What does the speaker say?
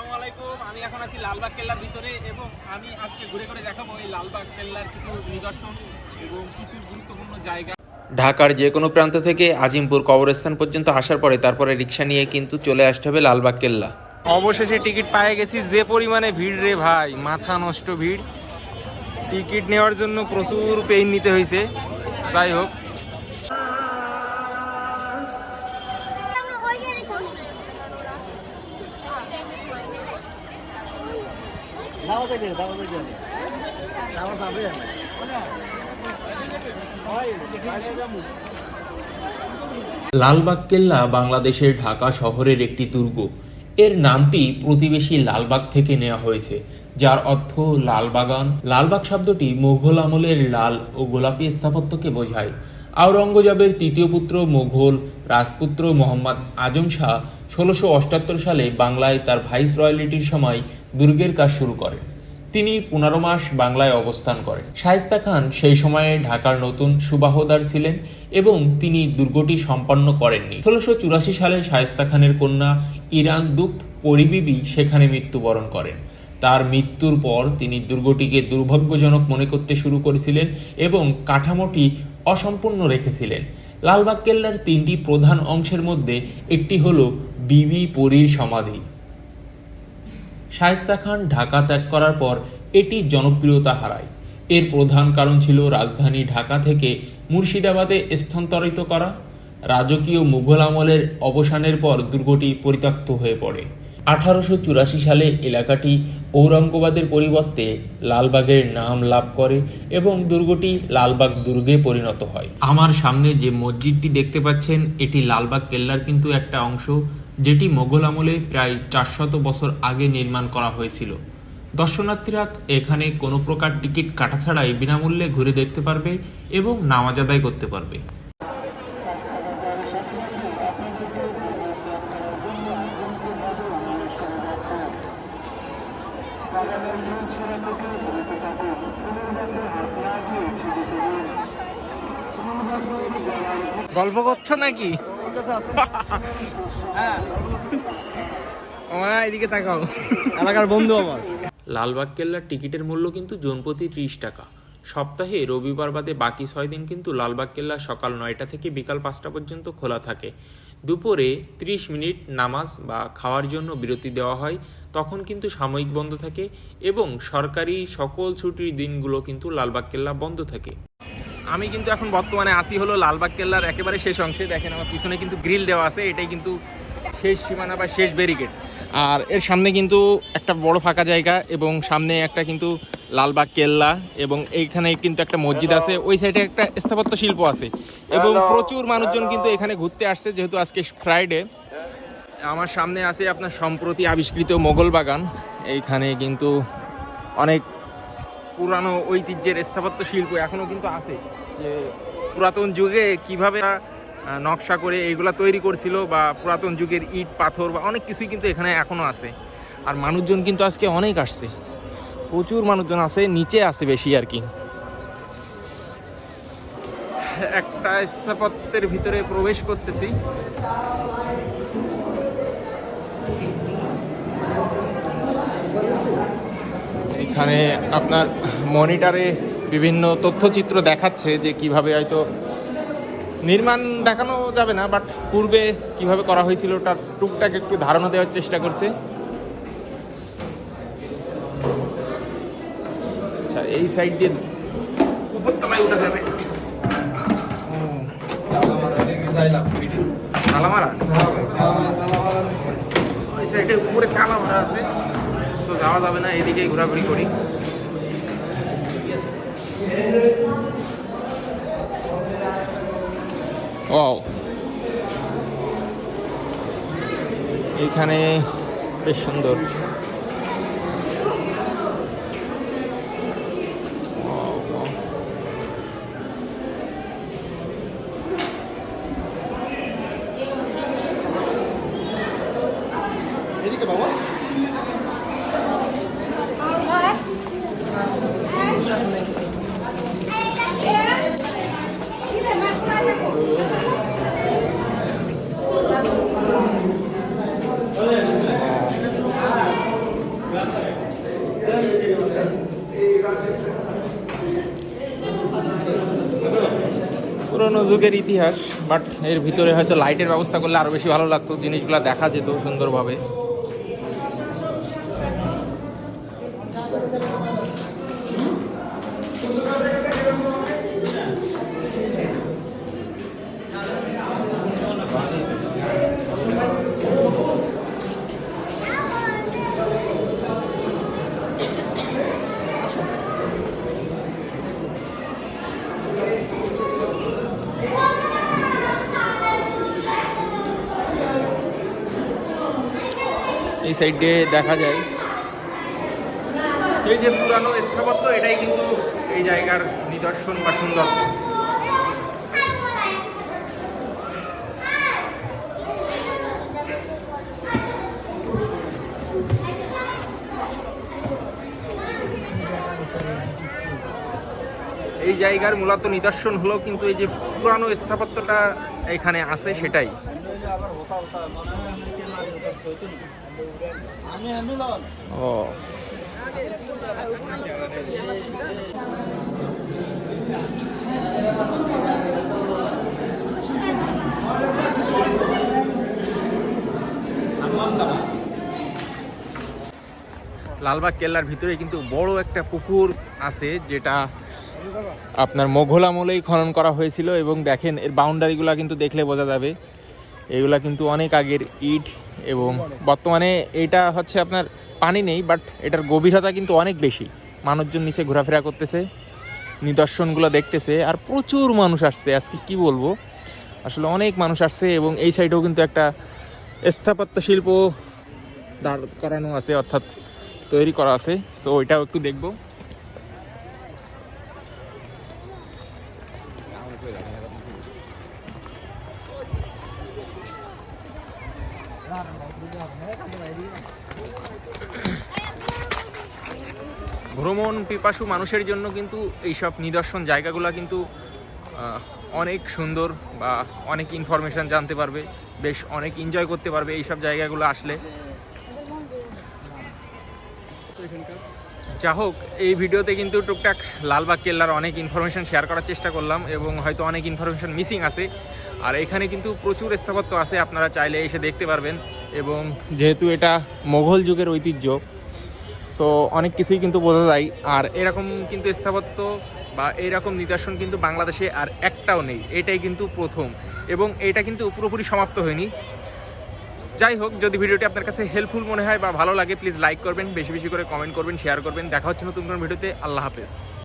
আসসালামু আলাইকুম। আমি এখন আছি লালবাগ কেল্লার ভিতরে এবং আমি আজকে ঘুরে ঘুরে দেখাবো এই লালবাগ কেল্লার কিছু নিদর্শন এবং কিছু গুরুত্বপূর্ণ জায়গা। ঢাকার যে কোনো প্রান্ত থেকে আজিমপুর কবরস্থান পর্যন্ত আসার পরে তারপরে রিক্সা নিয়ে কিন্তু চলে আসতে হবে লালবাগ কেল্লা। অবশেষে টিকিট পায়ে গেছি। যে পরিমাণে ভিড় রে ভাই মাথা নষ্ট ভিড়। টিকিট নেওয়ার জন্য প্রচুর পেইন নিতে হয়েছে। যাই হোক যাওয়া যাবে না যাওয়া যাবে না যাওয়া যাবে না লালবাগ কেল্লা বাংলাদেশের ঢাকা শহরের একটি দুর্গ। এর নামটি প্রতিবেশী লালবাগ থেকে নেওয়া হয়েছে, যার অর্থ লালবাগান। লালবাগ শব্দটি মুঘল আমলের লাল ও গোলাপি স্থাপত্যকে বোঝায়। আওরঙ্গজেবের তৃতীয় পুত্র মুঘল, রাজপুত্র মোহাম্মদ আজম শাহ ষোলোশো অষ্টাত্তর সালে বাংলায় তার ভাইস রয়্যালিটির সময় দুর্গের কাজ শুরু করেন। তিনি পনেরো মাস বাংলায় অবস্থান করেন। শায়েস্তা খান সেই সময়ে ঢাকার নতুন সুবাহদার ছিলেন এবং তিনি দুর্গটি সম্পন্ন করেননি। ষোলোশো চুরাশি সালে শায়েস্তা খানের কন্যা ইরান দুঃখ পরিবিবি সেখানে মৃত্যুবরণ করেন। তার মৃত্যুর পর তিনি দুর্গটিকে দুর্ভাগ্যজনক মনে করতে শুরু করেছিলেন এবং কাঠামোটি অসম্পূর্ণ রেখেছিলেন। লালবাগ কেল্লার তিনটি প্রধান অংশের মধ্যে একটি হল বিবি পরীর সমাধি। শায়েস্তা খান ঢাকা ত্যাগ করার পর এটি জনপ্রিয়তা হারায়। এর প্রধান কারণ ছিল রাজধানী ঢাকা থেকে মুর্শিদাবাদে স্থানান্তরিত করা। রাজকীয় মুঘল আমলের অবসানের পর দুর্গটি পরিত্যক্ত হয়ে পড়ে। আঠারোশো চুরাশি সালে এলাকাটি ঔরঙ্গাবাদের পরিবর্তে লালবাগের নাম লাভ করে এবং দুর্গটি লালবাগ দুর্গে পরিণত হয়। আমার সামনে যে মসজিদটি দেখতে পাচ্ছেন, এটি লালবাগ কেল্লার কিন্তু একটা অংশ, যেটি মোগল আমলে প্রায় চারশত বছর আগে নির্মাণ করা হয়েছিল। দর্শনার্থীরা এখানে কোনো প্রকার টিকিট কাটা ছাড়াই বিনামূল্যে ঘুরে দেখতে পারবে এবং নামাজ আদায় করতে পারবে। গল্প করছ নাকি? আমার এদিকে তাকাও। এলাকার বন্ধু আমার। লালবাগ কেল্লার টিকিটের মূল্য কিন্তু জনপ্রতি ত্রিশ টাকা। সপ্তাহে রবিবার বাদে বাকি ছয় দিন কিন্তু লালবাগ কেল্লা সকাল নয়টা থেকে বিকাল পাঁচটা পর্যন্ত খোলা থাকে। দুপুরে ত্রিশ মিনিট নামাজ বা খাওয়ার জন্য বিরতি দেওয়া হয়, তখন কিন্তু সাময়িক বন্ধ থাকে এবং সরকারি সকল ছুটির দিনগুলো কিন্তু লালবাগ কেল্লা বন্ধ থাকে। আমি কিন্তু এখন বর্তমানে আসি হলো লালবাগ কেল্লার একেবারে শেষ অংশে। দেখেন আমার পিছনে কিন্তু গ্রিল দেওয়া আছে, এটাই কিন্তু শেষ সীমানা বা শেষ ব্যারিকেড। আর এর সামনে কিন্তু একটা বড় ফাঁকা জায়গা এবং সামনে একটা কিন্তু লালবাগ কেল্লা এবং এইখানে কিন্তু একটা মসজিদ আছে। ওই সাইডে একটা স্থাপত্য শিল্প আছে এবং প্রচুর মানুষজন কিন্তু এখানে ঘুরতে আসছে যেহেতু আজকে ফ্রাইডে আমার সামনে আছে আপনার সম্প্রতি আবিষ্কৃত মোগল বাগান। এইখানে কিন্তু অনেক পুরানো ঐতিহ্যের স্থাপত্য শিল্প এখনও কিন্তু আছে। যে পুরাতন যুগে কীভাবে নকশা করে এইগুলা তৈরি করছিল বা পুরাতন যুগের ইট, পাথর বা অনেক কিছুই কিন্তু এখানে এখনও আছে। আর মানুষজন কিন্তু আজকে অনেক আসছে। প্রচুর মানুষজন আছে, নিচে আছে বেশি আর কি। একটা স্থাপত্যের ভিতরে প্রবেশ করতেছি। এখানে আপনার মনিটরে বিভিন্ন তথ্যচিত্র দেখাচ্ছে যে কীভাবে হয়তো নির্মাণ দেখানো যাবে না বাট পূর্বে কীভাবে করা হয়েছিল তার টুকটাক একটু ধারণা দেওয়ার চেষ্টা করছে। আচ্ছা এই সাইড দিয়ে উপরতলায় উঠা যাবে। উপরে আছে। তো যাওয়া যাবে না, এদিকেই ঘোরাঘুরি করি। ও এখানে বেশ সুন্দর Wow, wow. এদিকে বাবা পুরনো যুগের ইতিহাস বাট এর ভিতরে হয়তো লাইটের ব্যবস্থা করলে আরও বেশি ভালো লাগতো, জিনিসগুলো দেখা যেত সুন্দরভাবে। সাইড দেখা যায়। এই যে পুরানো স্থাপত্য, এটাই কিন্তু এই জায়গার নিদর্শন বা সৌন্দর্য এই জায়গার মূলত নিদর্শন হলো কিন্তু এই যে পুরানো স্থাপত্যটা এখানে আছে সেটাই। ও। লালবাগ কেল্লার ভিতরে কিন্তু বড় একটা পুকুর আছে যেটা আপনার মোঘল আমলেই খনন করা হয়েছিল এবং দেখেন এর বাউন্ডারিগুলো কিন্তু দেখলে বোঝা যাবে। এগুলা কিন্তু অনেক আগের ইট এবং বর্তমানে এটা হচ্ছে আপনার পানি নেই বাট এটার গভীরতা কিন্তু অনেক বেশি। মানুষজন নিচে ঘোরাফেরা করতেছে, নিদর্শনগুলো দেখতেছে, আর প্রচুর মানুষ আসছে। আজকে কি বলব? আসলে অনেক মানুষ আসছে এবং এই সাইডেও কিন্তু একটা স্থাপত্য শিল্প দাঁড় করানো আছে, অর্থাৎ তৈরি করা আছে। সো ওইটাও একটু দেখব। ভ্রমণ পিপাসু মানুষের জন্য কিন্তু এইসব নিদর্শন জায়গাগুলো কিন্তু অনেক সুন্দর বা অনেক ইনফরমেশন জানতে পারবে, বেশ অনেক এনজয় করতে পারবে এইসব জায়গাগুলো আসলে। যা হোক, এই ভিডিওতে কিন্তু টুকটাক লালবাগ কেল্লার অনেক ইনফরমেশন শেয়ার করার চেষ্টা করলাম এবং হয়তো অনেক ইনফরমেশন মিসিং আছে। আর এখানে কিন্তু প্রচুর স্থাপত্য আছে, আপনারা চাইলে এসে দেখতে পারবেন। এবং যেহেতু এটা মোঘল যুগের ঐতিহ্য সো অনেক কিছুই কিন্তু বোঝা যায়। আর এরকম কিন্তু স্থাপত্য বা এইরকম নিদর্শন কিন্তু বাংলাদেশে আর একটাও নেই, এটাই কিন্তু প্রথম এবং এটা কিন্তু পুরোপুরি সমাপ্ত হয়নি। যাই হোক, যদি ভিডিওটি আপনার কাছে হেল্পফুল মনে হয় বা ভালো লাগে প্লিজ লাইক করবেন, বেশি বেশি করে কমেন্ট করবেন শেয়ার করবেন। দেখা হচ্ছে নতুন ভিডিওতে। আল্লাহ হাফেজ।